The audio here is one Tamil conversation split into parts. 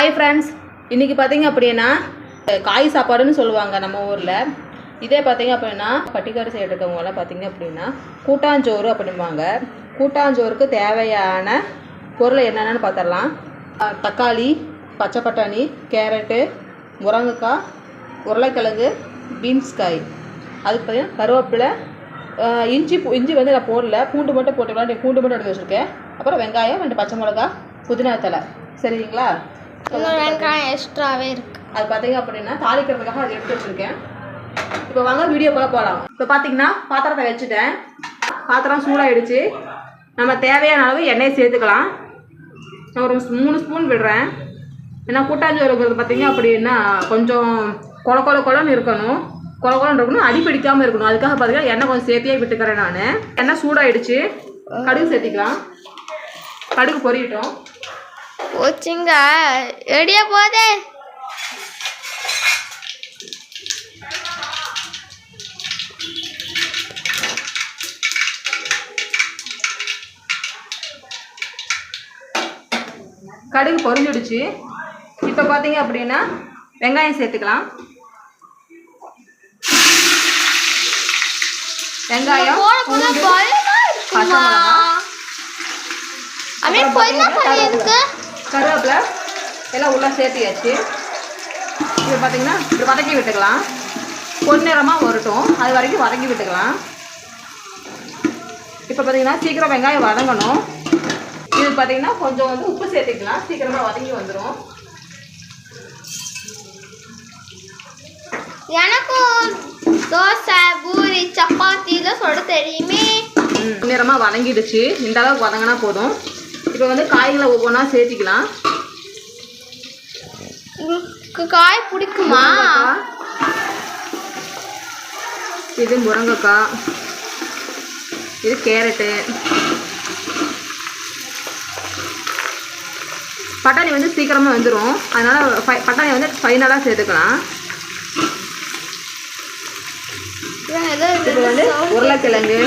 ஹாய் ஃப்ரெண்ட்ஸ் இன்றைக்கி பார்த்தீங்க அப்படின்னா காய் சாப்பாடுன்னு சொல்லுவாங்க நம்ம ஊரில். இதே பார்த்தீங்க அப்படின்னா பட்டிக்காடு சைடு இருக்கவங்களாம் பார்த்தீங்க அப்படின்னா கூட்டாஞ்சோறு அப்படிம்பாங்க. கூட்டாஞ்சோறுக்கு தேவையான பொருள் என்னென்னு பார்த்துடலாம் தக்காளி பச்சை பட்டாணி கேரட்டு முருங்கைக்காய் உருளைக்கிழங்கு பீன்ஸ் காய். அதுக்கு பார்த்தீங்கன்னா கருவேப்பிலை இஞ்சி இஞ்சி வந்து நான் போடல. பூண்டு மட்டும் போட்டுக்கலாம். பூண்டு மட்டும் எடுத்து வச்சுருக்கேன். அப்புறம் வெங்காயம் ரெண்டு பச்சை மிளகா புதினா தலை சரிங்களா? இன்னொரு வெங்காயம் எக்ஸ்ட்ராவே இருக்கு. அது பார்த்தீங்க அப்படின்னா தாளிக்கிறதுக்காக அதை எடுத்து வச்சுருக்கேன். இப்போ வாங்க வீடியோக்குள்ளே போகலாம் இப்போ பார்த்தீங்கன்னா பாத்திரத்தை வச்சுட்டேன். பாத்திரம் சூடாயிடுச்சு. நம்ம தேவையான அளவு எண்ணெய் சேர்த்துக்கலாம். நான் ஒரு மூணு ஸ்பூன் விடுறேன். ஏன்னா கூட்டாஞ்சோறு பார்த்தீங்க அப்படின்னா கொஞ்சம் கொல கொல கொலன்னு இருக்கணும். கொல கொலன்னு இருக்கணும் அடி பிடிக்காமல் இருக்கணும். அதுக்காக பார்த்தீங்கன்னா எண்ணெய் கொஞ்சம் சேர்த்தியே விட்டுக்கிறேன் நான். எண்ணெய் சூடாயிடுச்சு. கடுகு சேர்த்திக்கலாம். கடுகு பொரியட்டும். போச்சுங்க. எடிய போதே. கடுகு பொரிஞ்சிடுச்சு. இப்போ பார்த்தீங்க அப்படின்னா வெங்காயம் சேர்த்துக்கலாம். வெங்காயம் பச்சை கருவேப்பிலை எல்லாம் உள்ளே சேர்த்தியாச்சு. இப்போ பார்த்தீங்கன்னா இப்படி வதக்கி விட்டுக்கலாம். பொன்னிறமாக வரட்டும். அது வரைக்கும் வதக்கி விட்டுக்கலாம். இப்போ பார்த்தீங்கன்னா சீக்கிரம் வெங்காயம் வதங்கணும். இது பார்த்தீங்கன்னா கொஞ்சம் வந்து உப்பு சேர்த்துக்கலாம். சீக்கிரமாக வதங்கி வந்துடும் எனக்கும் தோசை பூரி சப்பாத்தி இதெல்லாம் சொல்ல தெரியுமே நேரமாக வதங்கிடுச்சு. இந்த அளவுக்கு வதங்கினா போதும். இப்போ வந்து காய்களை ஒவ்வொன்றா சேர்த்திக்கலாம். உங்களுக்கு காய் பிடிக்குமா. இது முருங்கைக்காய் இது கேரட்டு. பட்டாணி வந்து சீக்கிரமாக வந்துடும் அதனால் பட்டாணி வந்து ஃபைனலாக சேர்த்துக்கலாம். இப்போ வந்து உருளைக்கிழங்கு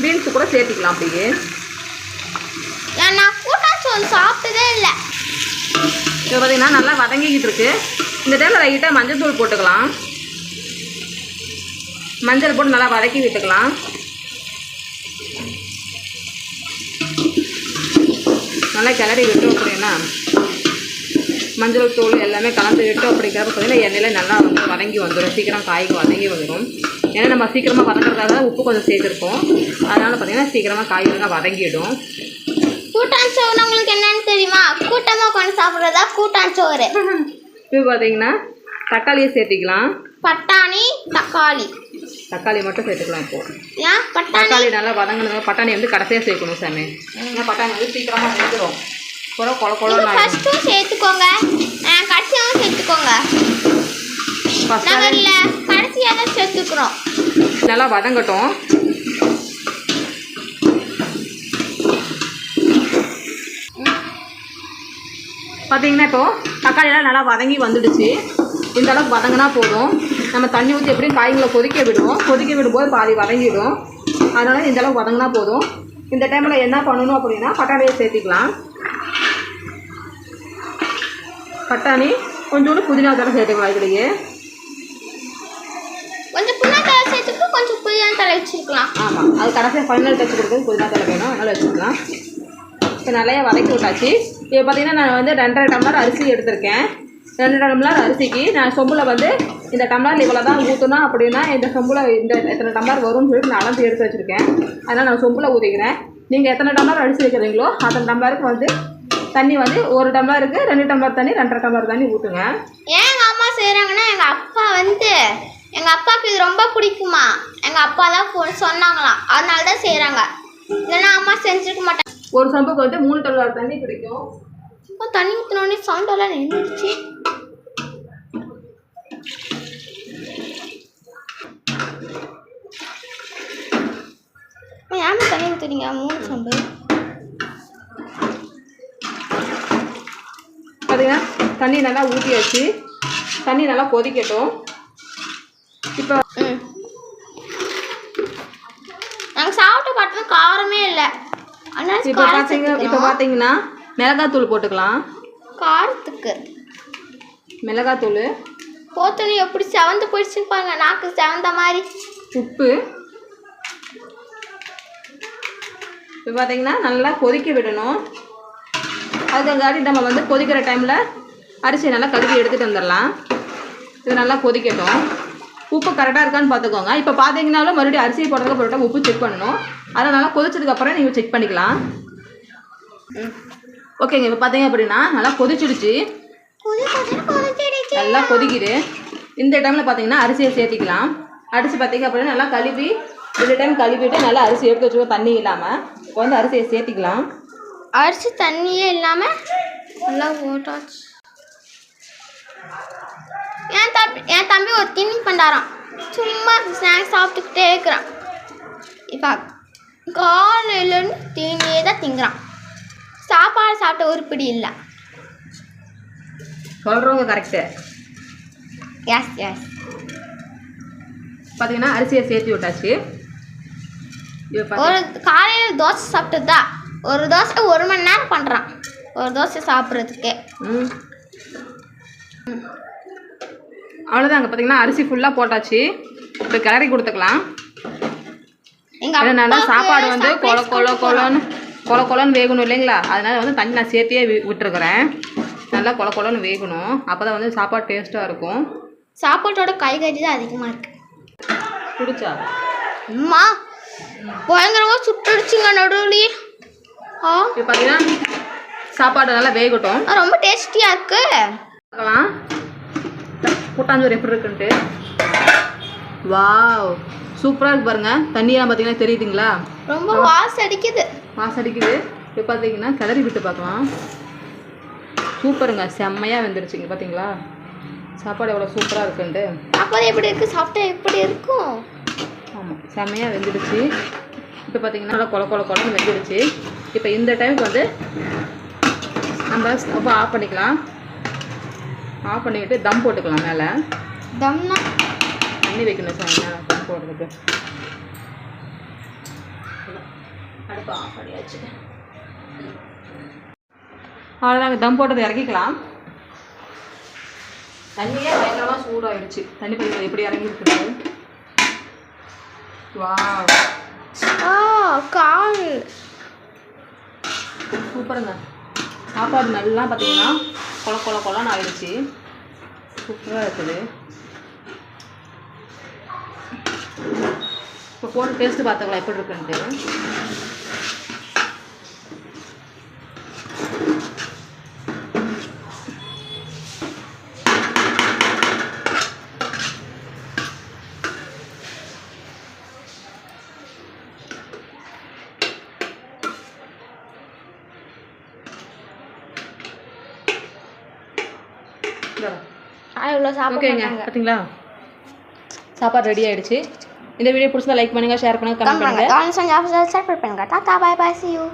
பீன்ஸ் கூட சேர்த்திக்கலாம் அப்படியே. நான் கூட்டாச்சோறு சாப்பிட்டதே இல்லை. இப்போ பார்த்தீங்கன்னா நல்லா வதங்கிக்கிட்டு இருக்கு. இந்த டைமில் லைட்டாக மஞ்சள் தூள் போட்டுக்கலாம். மஞ்சள் போட்டு நல்லா வதக்கி விட்டுக்கலாம். நல்லா கிளறி விட்டோம் அப்படின்னா மஞ்சள் தூள் எல்லாமே கலந்து விட்டோம் அப்படிங்கிறப்ப பார்த்தீங்கன்னா எண்ணெயில நல்லா வந்து வதங்கி வந்துடும் சீக்கிரம் காய்க்கு வதங்கி வந்துடும் ஏன்னா நம்ம சீக்கிரமாக வதங்குறதாக தான் உப்பு கொஞ்சம் சேர்த்துருக்கோம் அதனால் பார்த்தீங்கன்னா சீக்கிரமாக காய் வந்து வதங்கிடும். கூட்டாஞ்சோறு உங்களுக்கு என்னன்னு தெரியுமா? கூட்டமாக கொண்டு சாப்பிட்றதா கூட்டாஞ்சோறு இப்போ பார்த்தீங்கன்னா தக்காளியை சேர்த்திக்கலாம். பட்டாணி தக்காளி. தக்காளி மட்டும் சேர்த்துக்கலாம் இப்போ. ஏன்? தக்காளி நல்லா வதங்கணும் பட்டாணி வந்து கடைசியாக சேர்க்கணும் சாமி. ஏன்னா பட்டாணி வந்து சீக்கிரமாக வெந்துடும் அப்புறம் கொல ஃபர்ஸ்ட்டும் சேர்த்துக்கோங்க. அஹ் கடைசியாவும் சேர்த்துக்கோங்க. ஃபஸ்ட் இல்லை கடைசியாக சேர்த்துக்கிறோம். நல்லா வதங்கட்டும். பார்த்தீங்கன்னா இப்போ தக்காளியெல்லாம் நல்லா வதங்கி வந்துடுச்சு. இந்த அளவுக்கு வதங்கினா போதும். நம்ம தண்ணி ஊற்றி எப்படியும் காய்களை கொதிக்க விடுவோம். கொதிக்க விடும்போது பாதி வதங்கிடும். அதனால் இந்த அளவுக்கு வதங்கினா போதும். இந்த டைமில் என்ன பண்ணணும் அப்படின்னா பட்டாணியை சேர்த்திக்கலாம். பட்டாணி கொஞ்சோண்டு புதினா தடவை சேர்த்துக்கலாம் இதுலேயே கொஞ்சம் புண்ணா தலை சேர்த்துக்கு கொஞ்சம் புதினா தலை வச்சிருக்கலாம். ஆமாம் அது கடைசியாக ஃபைனல் டச் கொடுக்குறது புதினா தலை வேணும். அதனால் வச்சுக்கலாம். இப்போ நிறைய வதக்கி விட்டாச்சு. இப்போ பார்த்தீங்கன்னா நான் வந்து ரெண்டரை டம்ளர் அரிசி எடுத்திருக்கேன். ரெண்டு டம்ளர் அரிசிக்கு நான் சொம்பில் வந்து இந்த டம்ளர் இவ்வளோ தான் ஊற்றணும் அப்படின்னா இந்த சொம்பில் இந்த எத்தனை டம்ளர் வரும்னு சொல்லிட்டு நான் அளந்து எடுத்து வச்சுருக்கேன். அதனால் நான் சொம்பில் ஊற்றிக்கிறேன் நீங்கள் எத்தனை டம்ளர் அரிசி வைக்கிறீங்களோ அத்தனை டம்ளருக்கு வந்து தண்ணி வந்து ஒரு டம்ளருக்கு ரெண்டு டம்ளர் தண்ணி ரெண்டரை டம்ளர் தண்ணி ஊற்றுங்க ஏன் எங்கள் அம்மா செய்கிறாங்கன்னா எங்கள் அப்பா வந்து எங்கள் அப்பாவுக்கு இது ரொம்ப பிடிக்குமா? எங்கள் அப்பா தான் ஃபோன் சொன்னாங்களாம். அதனால தான் செய்கிறாங்க இல்லைன்னா அம்மா செஞ்சுருக்க மாட்டாங்க. ஒரு சொம்புக்கு வந்து மூணு டம்ளர் தண்ணி பிடிக்கும் இப்போ தண்ணி ஊற்றினோடனே சவுண்ட் எல்லாம் நின்றுச்சு ஏன் தண்ணி ஊற்றுறீங்க மூணு சம்பு. பார்த்தீங்கன்னா தண்ணி நல்லா ஊற்றியாச்சு தண்ணி நல்லா கொதிக்கட்டும். இப்போ நாங்கள் சாப்பிட்டு பார்த்தது காரமே இல்லை. அதனால இப்போ பார்த்தீங்க இப்போ. பார்த்தீங்கன்னா மிளகாத்தூள் போட்டுக்கலாம். காரத்துக்கு. மிளகாத்தூள். போத்தோன்னே எப்படி செவந்து போயிடுச்சுன்னு பாருங்க நாக்கு செவந்த மாதிரி. உப்பு. இப்போ பார்த்தீங்கன்னா நல்லா கொதிக்க விடணும். அதுக்காண்டி நம்ம வந்து கொதிக்கிற டைமில் அரிசியை நல்லா கழுவி எடுத்துகிட்டு வந்துடலாம். இது நல்லா கொதிக்கட்டும். உப்பு கரெக்டாக இருக்கான்னு பார்த்துக்கோங்க. இப்போ பார்த்தீங்கனாலும் மறுபடியும் அரிசி போடுறதுக்கு போட்டு உப்பு செக் பண்ணணும். அதனால் நல்லா கொதிச்சதுக்கப்புறம் நீங்கள் செக் பண்ணிக்கலாம். ஓகேங்க இப்போ பார்த்தீங்க அப்படின்னா நல்லா கொதிச்சிடுச்சு. கொதிச்சிடுச்சு நல்லா கொதிக்குது. இந்த டைமில் பார்த்தீங்கன்னா அரிசியை சேர்த்திக்கலாம். அரிசி பார்த்தீங்க அப்படின்னா நல்லா கழுவி இந்த டைம் கழுவிட்டு நல்லா அரிசி எடுத்து வச்சுக்கோ தண்ணி இல்லாமல் இப்போ வந்து அரிசியை சேர்த்திக்கலாம். அரிசி தண்ணியே இல்லாமல் நல்லா ஓட்டாச்சு என் தம்பி ஒரு திணி பண்டாரான் சும்மா ஸ்நாக்ஸ் சாப்பிட்டுக்கிட்டே இருக்கிறான். இப்போ காலையிலேருந்து தீனியே தான் திங்குறான். சாப்பாடு சாப்பிட்ட உருப்படி இல்லை. சொல்கிறவங்க கரெக்டு எஸ் எஸ் பார்த்தீங்கன்னா அரிசியை சேர்த்து விட்டாச்சு. ஒரு காலையில் தோசை சாப்பிட்டதா? ஒரு தோசை ஒரு மணி நேரம் பண்ணுறான் ஒரு தோசை சாப்பிட்றதுக்கே. ம். அவ்வளோதாங்க பார்த்தீங்கன்னா அரிசி ஃபுல்லாக போட்டாச்சு. இப்போ கிளறி கொடுத்துக்கலாம். அப்பாவுக்கு சாப்பாடு வந்து கொல கொல. கொலன்னு கொல கொலன்னு வேகணும் இல்லைங்களா? அதனால வந்து தண்ணி நான் சேர்த்தியே விட்டுருக்குறேன். நல்லா கொல கொலன்னு வேகணும். அப்போ தான் வந்து சாப்பாடு டேஸ்ட்டாக இருக்கும். சாப்பாட்டோட காய்கறி தான் அதிகமாக இருக்கு. பிடிச்சா அம்மா பயங்கரமாக சுட்டுடுச்சுங்க நடுவுலயே. ஆ? இப்போ பார்த்தீங்கன்னா சாப்பாடு நல்லா வேகட்டும். ரொம்ப டேஸ்டியாக இருக்கு. பார்க்கலாம். கூட்டாஞ்சோறு எப்படி இருக்குன்ட்டு? வாவ் சூப்பராக இருக்கு பாருங்க. தண்ணியெல்லாம் பார்த்தீங்கன்னா தெரியுதுங்களா? ரொம்ப வாசம் அடிக்குது. வாசம் அடிக்குது. இப்போ பார்த்தீங்கன்னா கிளறி விட்டு பார்க்கலாம். சூப்பருங்க. செம்மையாக வெந்துருச்சுங்க பார்த்தீங்களா சாப்பாடு எவ்வளோ சூப்பராக இருக்குன்ட்டு. சாப்பாடு எப்படி இருக்கு? சாப்பிட்டா எப்படி இருக்கும்? ஆமாம் செம்மையாக வெந்துடுச்சு. இப்போ பார்த்தீங்கன்னா நல்லா கொல கொல கொலன்னு வெந்துடுச்சு. இப்போ இந்த டைமுக்கு வந்து நம்ம ஸ்டவ் ஆஃப் பண்ணிக்கலாம். ஆஃப் பண்ணிக்கிட்டு தம் போட்டுக்கலாம் மேலே. தம்னா தண்ணி வைக்கணும் சார் மேலே தம் போடுறதுக்கு அடுப்பு ஆஃப் பண்ணியாச்சு அவ்வளோதாங்க தம் போட்டதை இறக்கிக்கலாம். தண்ணியே பயங்கரமாக சூடாயிடுச்சு தண்ணி பைப்பில் எப்படி இறங்கி இருக்குது வா ஆ கால். சூப்பருங்க. சாப்பாடு நல்லா பார்த்தீங்கன்னா கொல கொல கொலன்னு ஆயிடுச்சு. சூப்பராக இருக்குது. இப்போ போட்டு டேஸ்ட்டு பார்த்துக்கலாம் எப்படி இருக்குன்ட்டு. இவ்வளோ சாப்பிட ஓகேங்க பார்த்தீங்களா சாப்பாடு ரெடி ஆயிடுச்சு. இந்த வீடியோ பிடிச்சதா லைக் பண்ணுங்க ஷேர் பண்ணுங்க கமெண்ட் பண்ணுங்க. கமெண்ட் பண்ணுங்க கமெண்ட் பண்ணுங்க. Tata bye bye see you.